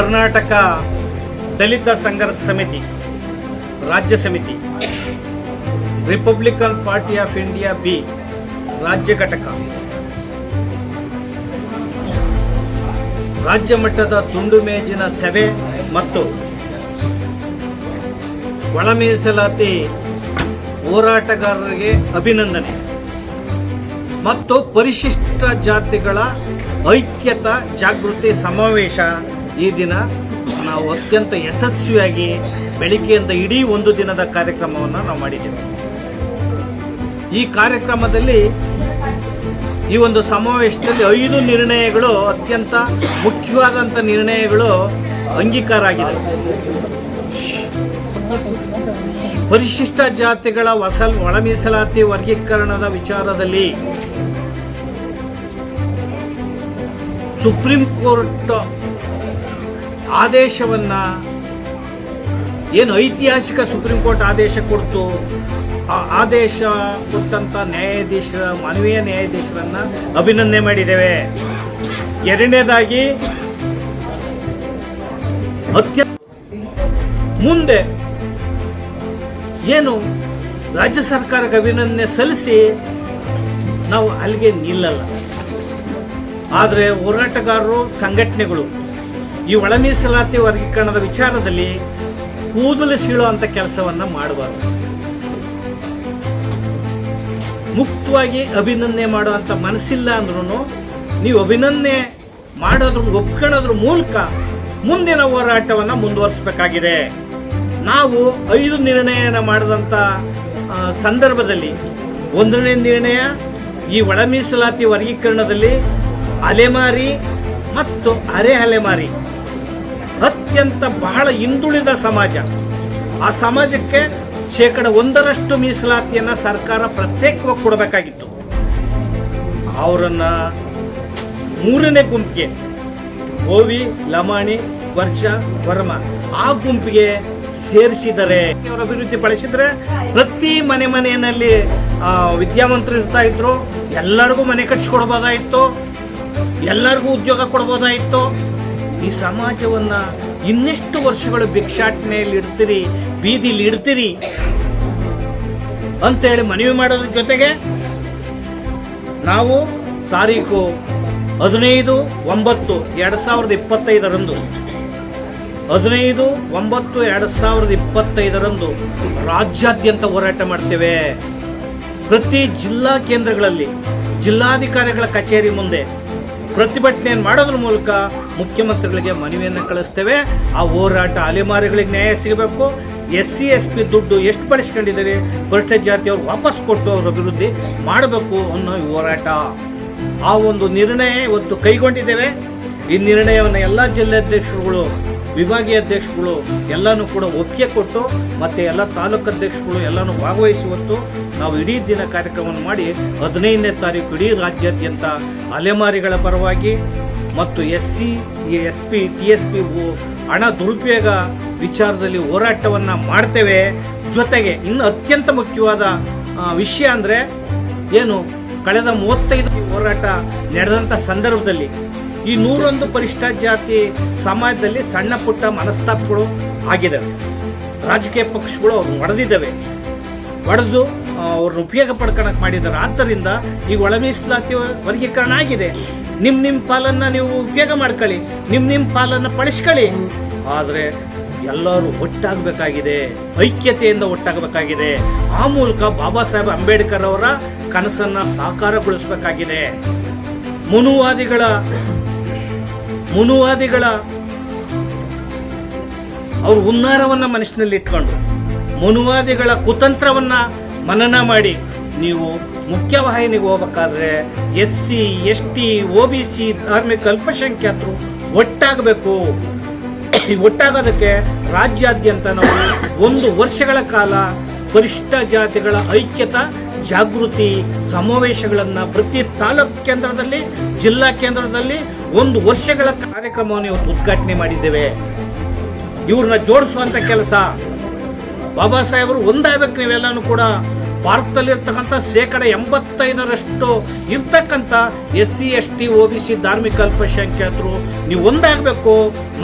ಕರ್ನಾಟಕ ದಲಿತ ಸಂಘರ್ಷ ಸಮಿತಿ, ರಾಜ್ಯ ಸಮಿತಿ Republican Party of India B ರಾಜ್ಯ ಘಟಕ. ರಾಜ್ಯ ಮಟ್ಟದ ತುಂಡು ಮೇಜಿನ ಸಭೆ ಮತ್ತು ಒಳ ಮೀಸಲಾತಿ ಹೋರಾಟಗಾರರಿಗೆ ಅಭಿನಂದನೆ. ಮತ್ತು ಪರಿಶಿಷ್ಟ ಜಾತಿಗಳ ಐಕ್ಯತಾ ಜಾಗೃತಿ ಸಮಾವೇಶ ಈ ದಿನ ನಾವು ಅತ್ಯಂತ ಯಶಸ್ವಿಯಾಗಿ ಬೆಳಿಗ್ಗೆಯಿಂದ ಇಡೀ ಒಂದು ದಿನದ ಕಾರ್ಯಕ್ರಮವನ್ನು ನಾವು ಮಾಡಿದ್ದೇವೆ. ಈ ಕಾರ್ಯಕ್ರಮದಲ್ಲಿ ಈ ಒಂದು ಸಮಾವೇಶದಲ್ಲಿ ಐದು ನಿರ್ಣಯಗಳು, ಅತ್ಯಂತ ಮುಖ್ಯವಾದಂಥ ನಿರ್ಣಯಗಳು ಅಂಗೀಕಾರ ಆಗಿದೆ. ಪರಿಶಿಷ್ಟ ಜಾತಿಗಳ ವಸಲ್ ಒಳ ಮೀಸಲಾತಿ ವರ್ಗೀಕರಣದ ವಿಚಾರದಲ್ಲಿ ಸುಪ್ರೀಂ ಕೋರ್ಟ್ ಆದೇಶವನ್ನ ಏನು ಐತಿಹಾಸಿಕ ಸುಪ್ರೀಂ ಕೋರ್ಟ್ ಆದೇಶ ಕೊಡ್ತು, ಆ ಆದೇಶ ಕೊಟ್ಟಂಥ ನ್ಯಾಯಾಧೀಶರ, ಮಾನವೀಯ ನ್ಯಾಯಾಧೀಶರನ್ನು ಅಭಿನಂದನೆ ಮಾಡಿದ್ದೇವೆ. ಎರಡನೇದಾಗಿ ಅತ್ಯ ಮುಂದೆ ಏನು ರಾಜ್ಯ ಸರ್ಕಾರಕ್ಕೆ ಅಭಿನಂದನೆ ಸಲ್ಲಿಸಿ ನಾವು ಅಲ್ಲಿಗೆ ನಿಲ್ಲಲ್ಲ. ಆದರೆ ಹೋರಾಟಗಾರರು, ಸಂಘಟನೆಗಳು ಈ ಒಳ ಮೀಸಲಾತಿ ವರ್ಗೀಕರಣದ ವಿಚಾರದಲ್ಲಿ ಕೂದಲು ಸೀಳುವಂಥ ಕೆಲಸವನ್ನ ಮಾಡಬಾರ್ದು ಮುಕ್ತವಾಗಿ ಅಭಿನಂದನೆ ಮಾಡುವಂಥ ಮನಸ್ಸಿಲ್ಲ ಅಂದ್ರೂ ನೀವು ಅಭಿನಂದನೆ ಮಾಡೋದ್ರ ಒಪ್ಕೊಳ್ಳೋದ್ರ ಮೂಲಕ ಮುಂದಿನ ಹೋರಾಟವನ್ನು ಮುಂದುವರಿಸಬೇಕಾಗಿದೆ. ನಾವು ಐದು ನಿರ್ಣಯನ ಮಾಡಿದಂಥ ಸಂದರ್ಭದಲ್ಲಿ ಒಂದನೇ ನಿರ್ಣಯ ಈ ಒಳ ಮೀಸಲಾತಿ ವರ್ಗೀಕರಣದಲ್ಲಿ ಅಲೆಮಾರಿ ಮತ್ತು ಅರೆ ಅಲೆಮಾರಿ ಅತ್ಯಂತ ಬಹಳ ಹಿಂದುಳಿದ ಸಮಾಜ. ಆ ಸಮಾಜಕ್ಕೆ ಶೇಕಡ ಒಂದರಷ್ಟು ಮೀಸಲಾತಿಯನ್ನು ಸರ್ಕಾರ ಪ್ರತ್ಯೇಕವಾಗಿ ಕೊಡಬೇಕಾಗಿತ್ತು. ಅವರನ್ನು ಮೂರನೇ ಗುಂಪಿಗೆ ಗೋವಿ, ಲಮಾಣಿ, ವರ್ಷ, ವರ್ಮ ಆ ಗುಂಪಿಗೆ ಸೇರಿಸಿದರೆ. ಅವರ ಅಭಿವೃದ್ಧಿ ಪಡಿಸಿದರೆ ಪ್ರತಿ ಮನೆ ಮನೆಯಲ್ಲಿ ವಿದ್ಯಾವಂತರು ಇರ್ತಾ ಇದ್ರು. ಎಲ್ಲರಿಗೂ ಮನೆ ಕಟ್ಸಿಕೊಡ್ಬೋದಾಯಿತು ಎಲ್ಲರಿಗೂ ಉದ್ಯೋಗ ಕೊಡ್ಬೋದಾಯಿತು. ಈ ಸಮಾಜವನ್ನು ಇನ್ನೆಷ್ಟು ವರ್ಷಗಳು ಭಿಕ್ಷಾಟನೆಯಲ್ಲಿ ಇಡ್ತೀರಿ, ಬೀದಿಲಿ ಇಡ್ತೀರಿ ಅಂತೇಳಿ ಮನವಿ ಮಾಡೋದ್ರ ಜೊತೆಗೆ ನಾವು ತಾರೀಕು ಹದಿನೈದು ಒಂಬತ್ತು ಎರಡು ಸಾವಿರದ ಇಪ್ಪತ್ತೈದರಂದು, ಹದಿನೈದು ಒಂಬತ್ತು ಎರಡು ಸಾವಿರದ ಇಪ್ಪತ್ತೈದರಂದು ರಾಜ್ಯಾದ್ಯಂತ ಹೋರಾಟ ಮಾಡ್ತೇವೆ. ಪ್ರತಿ ಜಿಲ್ಲಾ ಕೇಂದ್ರಗಳಲ್ಲಿ ಜಿಲ್ಲಾಧಿಕಾರಿಗಳ ಕಚೇರಿ ಮುಂದೆ ಪ್ರತಿಭಟನೆಯನ್ನು ಮಾಡೋದ್ರ ಮೂಲಕ ಮುಖ್ಯಮಂತ್ರಿಗಳಿಗೆ ಮನವಿಯನ್ನು ಕಳಿಸ್ತೇವೆ. ಆ ಹೋರಾಟ ಅಲೆಮಾರಿಗಳಿಗೆ ನ್ಯಾಯ ಸಿಗಬೇಕು. ಎಸ್ ಸಿ ಎಸ್ ಪಿ ದುಡ್ಡು ಎಷ್ಟು ಬಳಸ್ಕೊಂಡಿದ್ದಾರೆ? ಪರಿಷ್ಠ ಜಾತಿಯವ್ರು ವಾಪಸ್ ಕೊಟ್ಟು ಅವ್ರ ಅಭಿವೃದ್ಧಿ ಮಾಡಬೇಕು ಅನ್ನೋ ಹೋರಾಟ. ಆ ಒಂದು ನಿರ್ಣಯ ಇವತ್ತು ಕೈಗೊಂಡಿದ್ದೇವೆ. ಈ ನಿರ್ಣಯವನ್ನು ಎಲ್ಲ ಜಿಲ್ಲಾಧ್ಯಕ್ಷರುಗಳು ವಿಭಾಗೀಯ ಅಧ್ಯಕ್ಷಗಳು ಎಲ್ಲನೂ ಕೂಡ ಒಪ್ಪಿಗೆ ಕೊಟ್ಟು ಮತ್ತು ಎಲ್ಲ ತಾಲೂಕು ಅಧ್ಯಕ್ಷಗಳು ಎಲ್ಲನೂ ಭಾಗವಹಿಸುವತ್ತು ನಾವು ಇಡೀ ದಿನ ಕಾರ್ಯಕ್ರಮವನ್ನು ಮಾಡಿ ಹದಿನೈದನೇ ತಾರೀಕು ಇಡೀ ರಾಜ್ಯಾದ್ಯಂತ ಅಲೆಮಾರಿಗಳ ಪರವಾಗಿ ಮತ್ತು S C S P T S P ಹಣ ದುರುಪಯೋಗ ವಿಚಾರದಲ್ಲಿ ಹೋರಾಟವನ್ನು ಮಾಡ್ತೇವೆ. ಜೊತೆಗೆ ಇನ್ನು ಅತ್ಯಂತ ಮುಖ್ಯವಾದ ವಿಷಯ ಅಂದರೆ ಏನು, ಕಳೆದ ಮೂವತ್ತೈದು ಹೋರಾಟ ನಡೆದಂಥ ಸಂದರ್ಭದಲ್ಲಿ ಈ ನೂರೊಂದು ಪರಿಷ್ಠ ಜಾತಿ ಸಮಾಜದಲ್ಲಿ ಸಣ್ಣ ಪುಟ್ಟ ಮನಸ್ತಾಪಗಳು ಆಗಿದ್ದಾವೆ. ರಾಜಕೀಯ ಪಕ್ಷಗಳು ಅವ್ರು ಒಡೆದಿದ್ದಾವೆ. ಒಡೆದು ಅವ್ರನ್ನ ಉಪಯೋಗ ಪಡ್ಕೊಳಕ್ ಮಾಡಿದ್ದಾರೆ. ಆದ್ದರಿಂದ ಈಗ ಒಳ ಮೀಸಲಾತಿ ವರ್ಗೀಕರಣ ಆಗಿದೆ. ನಿಮ್ಮ ನಿಮ್ಮ ಪಾಲನ್ನು ನೀವು ಉಪಯೋಗ ಮಾಡ್ಕೊಳ್ಳಿ. ನಿಮ್ಮ ನಿಮ್ಮ ಪಾಲನ್ನು ಪಳಿಸ್ಕೊಳ್ಳಿ. ಆದರೆ ಎಲ್ಲರೂ ಒಟ್ಟಾಗಬೇಕಾಗಿದೆ. ಐಕ್ಯತೆಯಿಂದ ಒಟ್ಟಾಗಬೇಕಾಗಿದೆ. ಆ ಮೂಲಕ ಬಾಬಾ ಸಾಹೇಬ್ ಅಂಬೇಡ್ಕರ್ ಅವರ ಕನಸನ್ನು ಸಾಕಾರಗೊಳಿಸಬೇಕಾಗಿದೆ. ಮುನುವಾದಿಗಳ ಮುನುವಾದಿಗಳ ಅವ್ರ ಹುನ್ನಾರವನ್ನ ಮನಸ್ಸಿನಲ್ಲಿ ಇಟ್ಕೊಂಡು ಮುನುವಾದಿಗಳ ಕುತಂತ್ರವನ್ನ ಮನನ ಮಾಡಿ ನೀವು ಮುಖ್ಯವಾಹಿನಿಗೆ ಹೋಗ್ಬೇಕಾದ್ರೆ S C, S T O B C ಧಾರ್ಮಿಕ ಅಲ್ಪಸಂಖ್ಯಾತರು ಒಟ್ಟಾಗಬೇಕು. ಒಟ್ಟಾಗೋದಕ್ಕೆ ರಾಜ್ಯಾದ್ಯಂತ ನಾವು ಒಂದು ವರ್ಷಗಳ ಕಾಲ ಪರಿಷ್ಠ ಜಾತಿಗಳ ಐಕ್ಯತಾ ಜಾಗೃತಿ ಸಮಾವೇಶಗಳನ್ನು ಪ್ರತಿ ತಾಲೂಕು ಕೇಂದ್ರದಲ್ಲಿ, ಜಿಲ್ಲಾ ಕೇಂದ್ರದಲ್ಲಿ ಒಂದು ವರ್ಷಗಳ ಕಾರ್ಯಕ್ರಮವನ್ನು ಇವತ್ತು ಉದ್ಘಾಟನೆ ಮಾಡಿದ್ದೇವೆ. ಇವ್ರನ್ನ ಜೋಡಿಸುವಂತ ಕೆಲಸ. ಬಾಬಾ ಸಾಹೇಬರು ಒಂದಾಗಬೇಕು ನೀವೆಲ್ಲನೂ ಕೂಡ. ಭಾರತದಲ್ಲಿರ್ತಕ್ಕಂಥ ಶೇಕಡ ಎಂಬತ್ತೈದರಷ್ಟು ಇರ್ತಕ್ಕಂಥ S C S T O B C ಧಾರ್ಮಿಕ ಅಲ್ಪಸಂಖ್ಯಾತರು, ನೀವು ಒಂದಾಗಬೇಕು,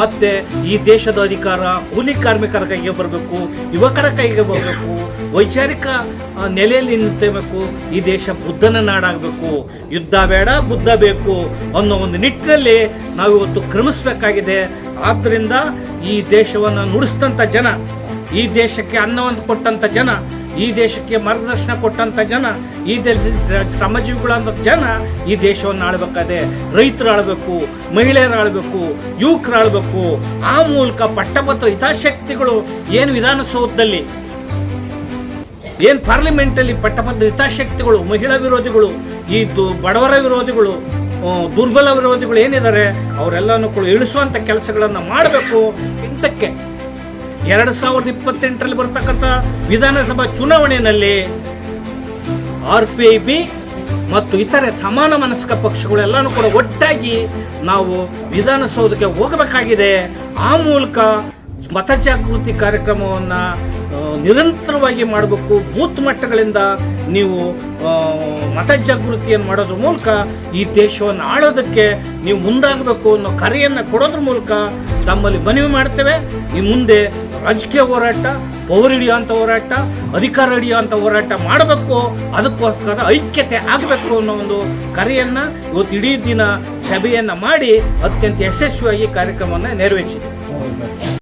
ಮತ್ತೆ ಈ ದೇಶದ ಅಧಿಕಾರ, ಕೂಲಿ ಕಾರ್ಮಿಕರ ಕೈಗೆ ಬರಬೇಕು, ಯುವಕರ ಕೈಗೆ ಬರಬೇಕು, ವೈಚಾರಿಕ ನೆಲೆಯಲ್ಲಿ ನಿಂತಬೇಕು, ಈ ದೇಶ ಬುದ್ಧನ ನಾಡಾಗಬೇಕು. ಯುದ್ಧ ಬೇಡ, ಬುದ್ಧ ಬೇಕು ಅನ್ನೋ ಒಂದು ನಿಟ್ಟಿನಲ್ಲಿ ನಾವು ಇವತ್ತು ಕ್ರಮಿಸಬೇಕಾಗಿದೆ. ಆದ್ದರಿಂದ ಈ ದೇಶವನ್ನು ನುಡಿಸಿದಂಥ ಜನ ಈ ದೇಶಕ್ಕೆ ಅನ್ನವನ್ನು ಕೊಟ್ಟಂತ ಜನ, ಈ ದೇಶಕ್ಕೆ ಮಾರ್ಗದರ್ಶನ ಕೊಟ್ಟಂತ ಜನ, ಈ ದೇಶದ ಜನ ಈ ದೇಶವನ್ನು ಆಳ್ಬೇಕಾದ್ರೆ ರೈತರು ಆಳ್ಬೇಕು ಮಹಿಳೆಯರು ಆಳ್ಬೇಕು ಯುವಕರು ಆಳ್ಬೇಕು ಆ ಮೂಲಕ ಪಟ್ಟಭದ್ರ ಹಿತಾಶಕ್ತಿಗಳು ಏನು ವಿಧಾನಸೌಧದಲ್ಲಿ, ಏನು ಪಾರ್ಲಿಮೆಂಟಲ್ಲಿ ಪಟ್ಟಭದ್ರ ಹಿತಾಶಕ್ತಿಗಳು ಮಹಿಳಾ ವಿರೋಧಿಗಳು, ಈ ಬಡವರ ವಿರೋಧಿಗಳು ದುರ್ಬಲ ವಿರೋಧಿಗಳು ಏನಿದ್ದಾರೆ, ಅವರೆಲ್ಲನೂ ಕೂಡ ಇಳಿಸುವಂಥ ಕೆಲಸಗಳನ್ನು ಮಾಡಬೇಕು. ಇಂಥಕ್ಕೆ ಎರಡು ಸಾವಿರದ ಇಪ್ಪತ್ತೆಂಟರಲ್ಲಿ ಬರ್ತಕ್ಕಂಥ ವಿಧಾನಸಭಾ ಚುನಾವಣೆಯಲ್ಲಿ ಆರ್ ಪಿ ಐ, ಬಿ ಮತ್ತು ಇತರೆ ಸಮಾನ ಮನಸ್ಕ ಪಕ್ಷಗಳೆಲ್ಲನೂ ಕೂಡ ಒಟ್ಟಾಗಿ ನಾವು ವಿಧಾನಸೌಧಕ್ಕೆ ಹೋಗಬೇಕಾಗಿದೆ. ಆ ಮೂಲಕ ಮತಜಾಗೃತಿ ಕಾರ್ಯಕ್ರಮವನ್ನು ನಿರಂತರವಾಗಿ ಮಾಡಬೇಕು. ಬೂತ್ ಮಟ್ಟಗಳಿಂದ ನೀವು ಮತ ಜಾಗೃತಿಯನ್ನು ಮಾಡೋದ್ರ ಮೂಲಕ ಈ ದೇಶವನ್ನು ಆಳೋದಕ್ಕೆ ನೀವು ಮುಂದಾಗಬೇಕು ಅನ್ನೋ ಕರೆಯನ್ನು ಕೊಡೋದ್ರ ಮೂಲಕ ತಮ್ಮಲ್ಲಿ ಮನವಿ ಮಾಡ್ತೇವೆ. ಈ ಮುಂದೆ ರಾಜಕೀಯ ಹೋರಾಟ ಪವರ್ ಹಿಡಿಯುವಂಥ ಹೋರಾಟ, ಅಧಿಕಾರ ಹಿಡಿಯುವಂಥ ಹೋರಾಟ ಮಾಡಬೇಕು, ಅದಕ್ಕೋಸ್ಕರ ಐಕ್ಯತೆ ಆಗಬೇಕು ಅನ್ನೋ ಒಂದು ಕರೆಯನ್ನು ಇವತ್ತು ಇಡೀ ದಿನ ಸಭೆಯನ್ನು ಮಾಡಿ ಅತ್ಯಂತ ಯಶಸ್ವಿಯಾಗಿ ಕಾರ್ಯಕ್ರಮವನ್ನು ನೆರವೇರಿಸಿದೆ